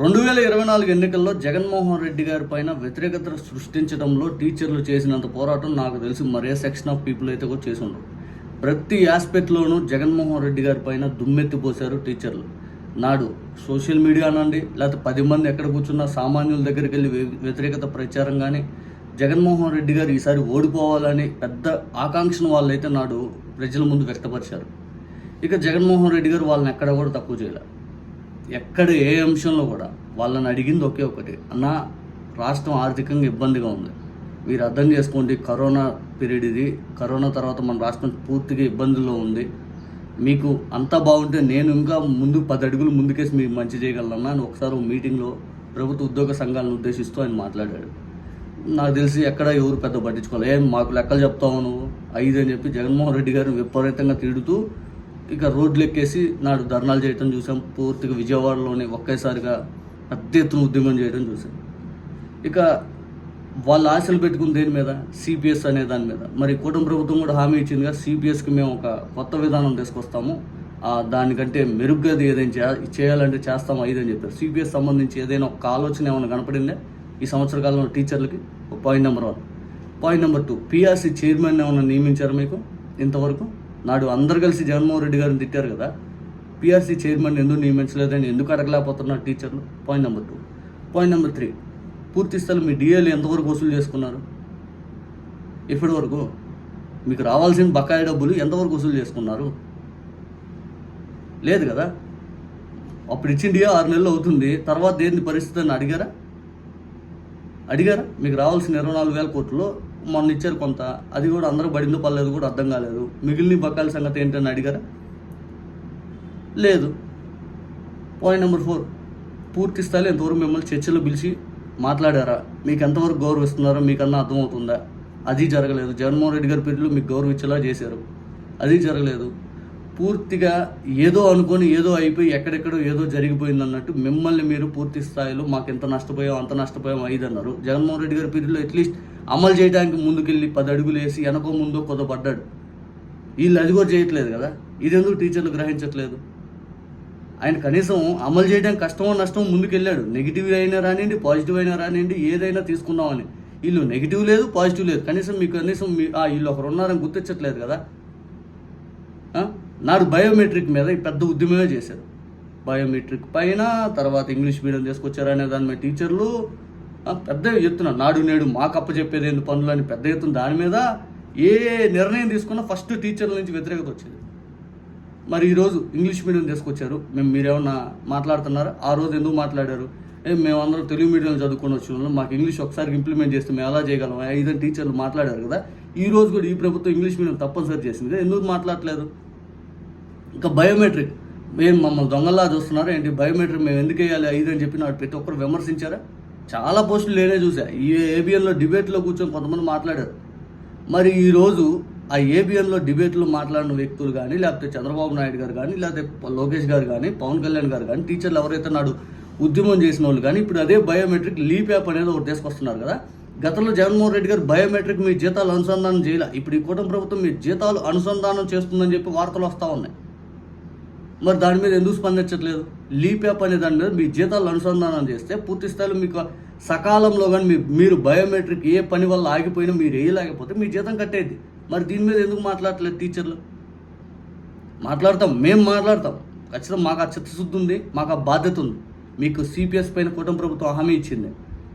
రెండు వేల ఇరవై నాలుగు ఎన్నికల్లో జగన్మోహన్ రెడ్డి గారి పైన వ్యతిరేకత సృష్టించడంలో టీచర్లు చేసినంత పోరాటం నాకు తెలిసి మరే సెక్షన్ ఆఫ్ పీపుల్ అయితే కూడా చేసి ఉండరు ప్రతి ఆస్పెక్ట్లోనూ జగన్మోహన్ రెడ్డి గారి పైన దుమ్మెత్తిపోశారు టీచర్లు. నాడు సోషల్ మీడియా అనండి లేకపోతే పది మంది ఎక్కడ కూర్చున్నా సామాన్యుల దగ్గరికి వెళ్ళి వ్యతిరేకత ప్రచారం కానీ జగన్మోహన్ రెడ్డి గారు ఈసారి ఓడిపోవాలని పెద్ద ఆకాంక్షను వాళ్ళైతే నాడు ప్రజల ముందు వ్యక్తపరిచారు. ఇక జగన్మోహన్ రెడ్డి గారు వాళ్ళని ఎక్కడ కూడా తక్కువ చేయలేదు ఎక్కడ ఏ అంశంలో కూడా వాళ్ళని అడిగింది ఒకే ఒకటి. అన్న రాష్ట్రం ఆర్థికంగా ఇబ్బందిగా ఉంది. మీరు అర్థం చేసుకోండి కరోనా పీరియడ్ ఇది. కరోనా తర్వాత మన రాష్ట్రం పూర్తిగా ఇబ్బందుల్లో ఉంది. మీకు అంతా బాగుంటే నేను ఇంకా ముందు పది అడుగులు ముందుకేసి మీకు మంచి చేయగలనన్నా అని ఒకసారి ఒక మీటింగ్లో ప్రభుత్వ ఉద్యోగ సంఘాలను ఉద్దేశిస్తూ ఆయన మాట్లాడాడు. నాకు తెలిసి ఎక్కడ ఎవరు పెద్ద పట్టించుకోవాలి ఏం మాకు లెక్కలు చెప్తావు నువ్వు? ఐదు అని చెప్పి జగన్మోహన్ రెడ్డి గారిని విపరీతంగా తిడుతూ ఇక రోడ్లు ఎక్కేసి నాడు ధర్నాలు చేయటం చూసాం. పూర్తిగా విజయవాడలోనే ఒకేసారిగా పెద్ద ఎత్తున ఉద్యమం చేయడం చూసాం. ఇక వాళ్ళు ఆశలు పెట్టుకుని దేని మీద? సిపిఎస్ అనే దాని మీద. మరి కూటమి ప్రభుత్వం కూడా హామీ ఇచ్చిందిగా సిపిఎస్కి మేము ఒక కొత్త విధానం తీసుకొస్తాము. దానికంటే మెరుగ్గా ఏదైనా చేయాలంటే చేస్తాము? ఐదు అని చెప్పారు. సిపిఎస్ సంబంధించి ఏదైనా ఒక ఆలోచన ఏమైనా కనపడిందే? ఈ సంవత్సర కాలంలో టీచర్లకి point number one. Point number two. PRC chairman ఏమైనా నియమించారు మీకు ఇంతవరకు? నాడు అందరు కలిసి జగన్మోహన్ రెడ్డి గారిని తిట్టారు కదా. పిఆర్సీ చైర్మన్ ఎందుకు నియమించలేదని ఎందుకు అడగలేకపోతున్నారు టీచర్లు? Point number two point number three పూర్తి స్థలం మీ డిఏలు ఎంతవరకు వసూలు చేసుకున్నారు? ఇప్పటి వరకు? మీకు రావాల్సిన బకాయి డబ్బులు ఎంతవరకు వసూలు చేసుకున్నారు? లేదు కదా. అప్పుడు ఇచ్చిన డిఏ ఆరు నెలలు అవుతుంది. తర్వాత ఏంది పరిస్థితి అని అడిగారా? అడిగారా? మీకు రావాల్సిన ఇరవై నాలుగు వేల కోట్లు మొన్న ఇచ్చారు కొంత. అది కూడా అందరూ పడిందో పర్లేదు కూడా అర్థం కాలేదు. మిగిలిన బకాయిల సంగతి ఏంటని అడిగారా? లేదు. పాయింట్ నెంబర్ ఫోర్ పూర్తి స్థాయిలో ఎంతవరకు మిమ్మల్ని చర్చలో పిలిచి మాట్లాడారా? మీకు ఎంతవరకు గౌరవిస్తున్నారో మీకన్నా అర్థమవుతుందా? అది జరగలేదు. జగన్మోహన్ రెడ్డి గారి పీరియడ్లో మీకు గౌరవించేలా చేశారు. అది జరగలేదు. పూర్తిగా ఏదో అనుకొని ఏదో అయిపోయి ఎక్కడెక్కడో ఏదో జరిగిపోయింది అన్నట్టు మిమ్మల్ని మీరు పూర్తి స్థాయిలో మాకు ఎంత నష్టపోయాం అంత నష్టపోయాం ఐదు అన్నారు జగన్మోహన్ రెడ్డి గారి పీరియడ్లో అట్లీస్ట్ అమలు చేయడానికి ముందుకెళ్ళి పది అడుగులు వేసి వెనకో ముందో కొద్దిపడ్డాడు వీళ్ళు అది కూడా చేయట్లేదు కదా. ఇదెందుకు టీచర్లు గ్రహించట్లేదు? ఆయన కనీసం అమలు చేయడానికి కష్టమో నష్టమో ముందుకెళ్ళాడు. నెగిటివ్ అయినా రానివ్వండి పాజిటివ్ అయినా రానివ్వండి ఏదైనా తీసుకుందామని. వీళ్ళు నెగిటివ్ లేదు పాజిటివ్ లేదు. కనీసం మీకు కనీసం మీ వీళ్ళు ఒకరు ఉన్నారని గుర్తించట్లేదు కదా. నాడు బయోమెట్రిక్ మీద పెద్ద ఉద్యమమే చేశారు బయోమెట్రిక్ పైన తర్వాత ఇంగ్లీష్ మీడియం తీసుకొచ్చారనే దాని మీద టీచర్లు పెద్ద ఎత్తున నాడు నేడు మాకు అప్పచెప్పేది ఏంది పనులు అని పెద్ద ఎత్తున దాని మీద ఏ నిర్ణయం తీసుకున్నా ఫస్ట్ టీచర్ల నుంచి వ్యతిరేకత వచ్చేది మరి ఈరోజు ఇంగ్లీష్ మీడియం తీసుకొచ్చారు మేము మీరేమన్నా మాట్లాడుతున్నారా ఆ రోజు ఎందుకు మాట్లాడారు మేము మేమందరం తెలుగు మీడియం చదువుకొని వచ్చిన మాకు ఇంగ్లీష్ ఒకసారి ఇంప్లిమెంట్ చేస్తే మేము ఎలా చేయగలం ఐదని టీచర్లు మాట్లాడారు కదా ఈ రోజు కూడా ఈ ప్రభుత్వం ఇంగ్లీష్ మీడియం తప్పనిసరి చేసింది ఎందుకు మాట్లాడలేదు ఇంకా బయోమెట్రిక్. మేము మమ్మల్ని దొంగల్లా చూస్తున్నారు. ఏంటి బయోమెట్రిక్ మేము ఎందుకు వేయాలి ఐదు అని చెప్పి నాడు ప్రతి ఒక్కరు విమర్శించారా? చాలా పోస్టులు నేనే చూసా ఈ ఏబిఎన్లో డిబేట్లో కూర్చొని కొంతమంది మాట్లాడారు. మరి ఈరోజు ఆ ఏబిఎన్లో డిబేట్లో మాట్లాడిన వ్యక్తులు కానీ లేకపోతే చంద్రబాబు నాయుడు గారు కానీ లేకపోతే లోకేష్ గారు కానీ పవన్ కళ్యాణ్ గారు కానీ టీచర్లు ఎవరైతే నాడు ఉద్యమం చేసిన వాళ్ళు కానీ ఇప్పుడు అదే బయోమెట్రిక్ లీప్ యాప్ అనేది ఒకటి తీసుకొస్తున్నారు కదా. గతంలో జగన్మోహన్ రెడ్డి గారు బయోమెట్రిక్ మీ జీతాలు అనుసంధానం చేయాలి? ఇప్పుడు ఈ కూటమి ప్రభుత్వం మీ జీతాలు అనుసంధానం చేస్తుందని చెప్పి వార్తలు వస్తూ ఉన్నాయి. మరి దాని మీద ఎందుకు స్పందించట్లేదు? లీప్ యాప్ అనే దాని మీద మీ జీతాలు అనుసంధానం చేస్తే పూర్తి స్థాయిలో మీకు సకాలంలో కానీ మీ మీరు బయోమెట్రిక్ ఏ పని వల్ల ఆగిపోయినా మీరు వేయలేకపోతే మీ జీతం కట్టేది. మరి దీని మీద ఎందుకు మాట్లాడట్లేదు టీచర్లు? మాట్లాడతాం మేము మాట్లాడతాం. ఖచ్చితంగా మాకు ఆ చిత్తశుద్ధి ఉంది మాకు ఆ బాధ్యత ఉంది. మీకు సిపిఎస్ పైన కుటుంబ ప్రభుత్వం హామీ ఇచ్చింది.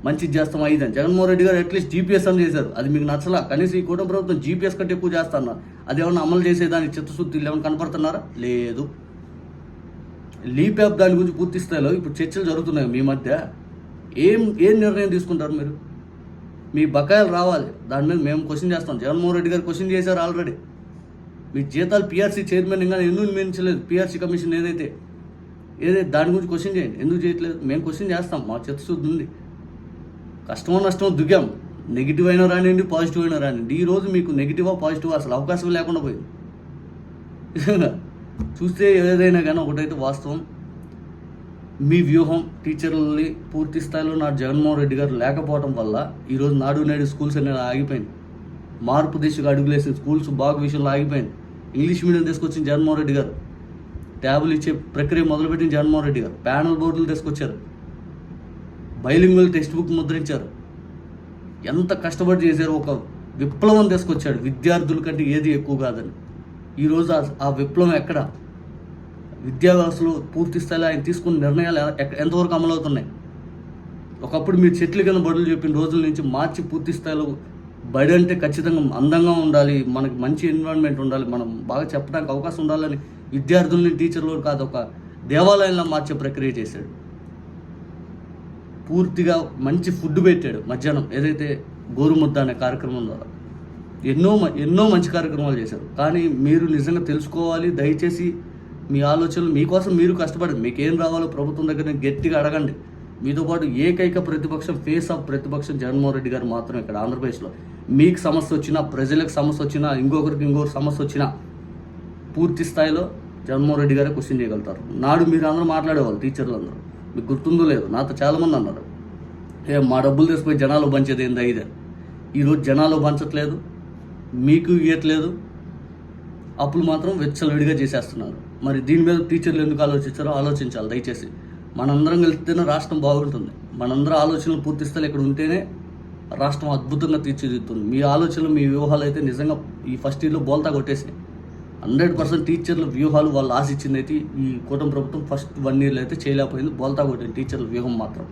మంచిది చేస్తాం ఐదని. జగన్మోహన్ రెడ్డి గారు అట్లీస్ట్ జీపీఎస్ అని చేశారు. అది మీకు నచ్చలా. కనీసం ఈ కుటుంబ ప్రభుత్వం జీపీఎస్ కంటే ఎక్కువ చేస్తున్నారు అది ఏమన్నా అమలు చేసేదానికి చిత్తశుద్ధి ఏమైనా కనపడుతున్నారా? లేదు. లీప్ యాప్ దాని గురించి పూర్తి స్థాయిలో ఇప్పుడు చర్చలు జరుగుతున్నాయి మీ మధ్య. ఏం ఏం నిర్ణయం తీసుకుంటారు మీరు? మీ బకాయిలు రావాలి. దాని మీద మేము క్వశ్చన్ చేస్తాం. జగన్మోహన్ రెడ్డి గారు క్వశ్చన్ చేశారు ఆల్రెడీ. మీ జీతాలు పిఆర్సీ చైర్మన్ ఇంకా ఎందుకు నియమించలేదు పిఆర్సీ కమిషన్ ఏదైతే ఏదైతే దాని గురించి క్వశ్చన్ చేయండి. ఎందుకు చేయట్లేదు? మేము క్వశ్చన్ చేస్తాం. మా చిత్తశుద్ధి ఉంది. కష్టమో నష్టమో దిగాం నెగిటివ్ అయినా రానివ్వండి పాజిటివ్ అయినా రానివ్వండి. ఈ రోజు మీకు నెగిటివా పాజిటివ్ అసలు అవకాశం లేకుండా పోయింది. చూస్తే ఏదైనా కానీ ఒకటైతే వాస్తవం. మీ వ్యూహం టీచర్లని పూర్తి స్థాయిలో నా జగన్మోహన్ రెడ్డి గారు లేకపోవడం వల్ల ఈరోజు నాడు నేడు స్కూల్స్ అనేది ఆగిపోయింది. మార్పు దిశగా అడుగులేసిన స్కూల్స్ బాగా విషయంలో ఆగిపోయింది. ఇంగ్లీష్ మీడియం తీసుకొచ్చిన జగన్మోహన్ రెడ్డి గారు. ట్యాబులు ఇచ్చే ప్రక్రియ మొదలుపెట్టిన జగన్మోహన్ రెడ్డి గారు. ప్యానల్ బోర్డులు తీసుకొచ్చారు. బైలింగ్వల్ టెక్స్ట్ బుక్ ముద్రించారు. ఎంత కష్టపడి చేశారు ఒక విప్లవం తీసుకొచ్చాడు. విద్యార్థుల కంటే ఏది ఎక్కువ కాదని. ఈరోజు ఆ- ఆ విప్లవం ఎక్కడ? విద్యా వ్యవస్థలో పూర్తి స్థాయిలో ఆయన తీసుకున్న నిర్ణయాలు ఎంతవరకు అమలవుతున్నాయి? ఒకప్పుడు మీరు చెట్ల కింద బడులు చెప్పిన రోజుల నుంచి మార్చి పూర్తి స్థాయిలో బడి అంటే ఖచ్చితంగా అందంగా ఉండాలి మనకి మంచి ఎన్విరాన్మెంట్ ఉండాలి మనం బాగా చెప్పడానికి అవకాశం ఉండాలని విద్యార్థుల్ని టీచర్లు కాదు ఒక దేవాలయంలో మార్చే ప్రక్రియ చేశాడు. పూర్తిగా మంచి ఫుడ్ పెట్టాడు మధ్యాహ్నం. ఏదైతే గోరుముద్ద అనే కార్యక్రమం ద్వారా. ఎన్నో మ- ఎన్నో మంచి కార్యక్రమాలు చేశారు. కానీ మీరు నిజంగా తెలుసుకోవాలి దయచేసి మీ ఆలోచనలు మీకోసం మీరు కష్టపడండి. మీకు ఏం రావాలో ప్రభుత్వం దగ్గర గట్టిగా అడగండి. మీతో పాటు ఏకైక ప్రతిపక్షం ఫేస్ ఆఫ్ ప్రతిపక్షం జగన్మోహన్ రెడ్డి గారు మాత్రం ఇక్కడ ఆంధ్రప్రదేశ్లో. మీకు సమస్య వచ్చినా ప్రజలకు సమస్య వచ్చినా ఇంకొకరికి ఇంకొకరు సమస్య వచ్చినా పూర్తి స్థాయిలో జగన్మోహన్ రెడ్డి గారే క్వశ్చన్ చేయగలుగుతారు. నాడు మీరు అందరూ మాట్లాడేవాళ్ళు టీచర్లు అందరూ మీకు గుర్తుందో లేదు? నాతో చాలామంది అన్నారు. ఏ మా డబ్బులు తీసుకుపోయి జనాలు పంచేది ఏంది ఇదే ఈరోజు జనాలు పంచట్లేదు. మీకు ఇవ్వట్లేదు అప్పులు మాత్రం వెచ్చలవిడిగా చేసేస్తున్నారు. మరి దీని మీద టీచర్లు ఎందుకు ఆలోచించారో ఆలోచించాలి దయచేసి. మనందరం కలిస్తేనే రాష్ట్రం బాగుంటుంది. మనందరం ఆలోచనలు పూర్తి ఇక్కడ ఉంటేనే రాష్ట్రం అద్భుతంగా తీర్చిదిద్దుతుంది. మీ ఆలోచనలు మీ వ్యూహాలు అయితే నిజంగా ఈ ఫస్ట్ ఇయర్లో బోల్తా కొట్టేసినాయి. హండ్రెడ్ పర్సెంట్ టీచర్ల వ్యూహాలు వాళ్ళు ఆశించింది అయితే ఈ కూటమి ప్రభుత్వం ఫస్ట్ వన్ ఇయర్లో అయితే చేయలేకపోయింది బోల్తా కొట్టింది టీచర్ల వ్యూహం మాత్రం.